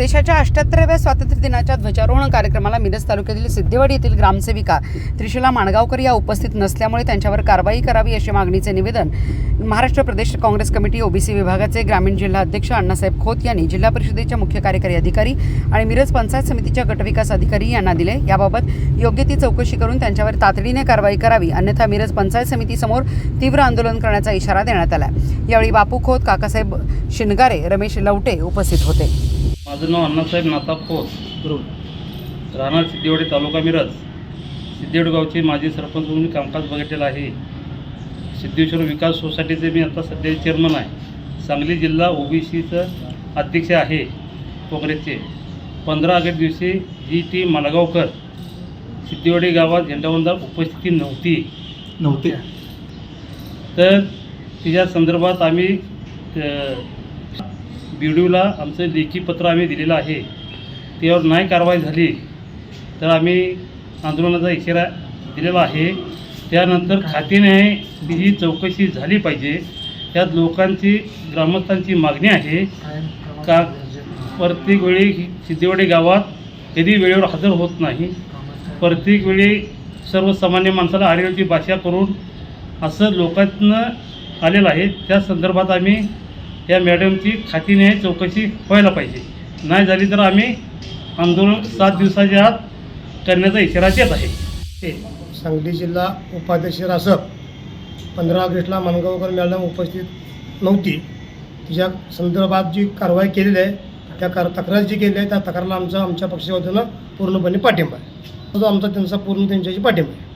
देशाच्या अष्ट्याहत्तराव्या स्वातंत्र्य दिनाच्या ध्वजारोहण कार्यक्रमाला मिरज तालुक्यातील सिद्धेवाडी येथील ग्रामसेविका त्रिशुला माणगावकर या उपस्थित नसल्यामुळे त्यांच्यावर कारवाई करावी अशी मागणीचे निवेदन महाराष्ट्र प्रदेश काँग्रेस कमिटी ओबीसी विभागाचे ग्रामीण जिल्हा अध्यक्ष अण्णासाहेब खोत यांनी जिल्हा परिषदेच्या मुख्य कार्यकारी अधिकारी आणि मिरज पंचायत समितीच्या गटविकास अधिकारी यांना दिले. याबाबत योग्य ती चौकशी करून त्यांच्यावर तातडीने कारवाई करावी अन्यथा मिरज पंचायत समितीसमोर तीव्र आंदोलन करण्याचा इशारा देण्यात आला यावेळी बापू खोत काकासाहेब शिनगारे रमेश लवटे उपस्थित होते. माझं नाव अण्णासाहेब नाथा खोत राहणार सिद्धेवाडी तालुका मिरज. सिद्धेवाडी गावचे माजी सरपंच म्हणून मी कामकाज बघितलेलं आहे. सिद्धेश्वर विकास सोसायटीचे मी आता सध्या चेअरमन आहे. सांगली जिल्हा ओबीसीचं अध्यक्ष आहे काँग्रेसचे. पंधरा ऑगस्ट दिवशी जी टी मालगावकर सिद्धेवाडी गावात झेंडावंदर उपस्थिती नव्हती. नव्हते. तर तिच्या संदर्भात आम्ही बी डी ओला आमचं लेखी पत्र आम्ही दिलेलं आहे. त्यावर नाही कारवाई झाली तर आम्ही आंदोलनाचा इशारा दिलेला आहे. त्यानंतर खात्याने ही चौकशी झाली पाहिजे. त्यात लोकांची ग्रामस्थांची मागणी आहे. का प्रत्येक वेळी सिद्धेवाडी गावात कधी वेळेवर हजर होत नाही? प्रत्येक वेळी सर्वसामान्य माणसाला आरेची भाषा करून असं लोकांना आलेलं आहे. त्या संदर्भात आम्ही या मॅडमची खातीने चौकशी व्हायला पाहिजे. नाही झाली तर आम्ही आंदोलन सात दिवसाच्या आत करण्याचा इशारा देत आहे. सांगली जिल्हा उपाध्यक्ष रासप पंधरा ऑगस्टला मनगावकर मॅडम उपस्थित नव्हती. तिच्या संदर्भात जी कारवाई केलेली आहे त्या कार तक्रार जी केली आहे त्या तक्रारला आमचा आमच्या पक्षावतीनं पूर्णपणे पाठिंबा आहे. तो आमचा त्यांचा पूर्ण त्यांच्याशी पाठिंबा आहे.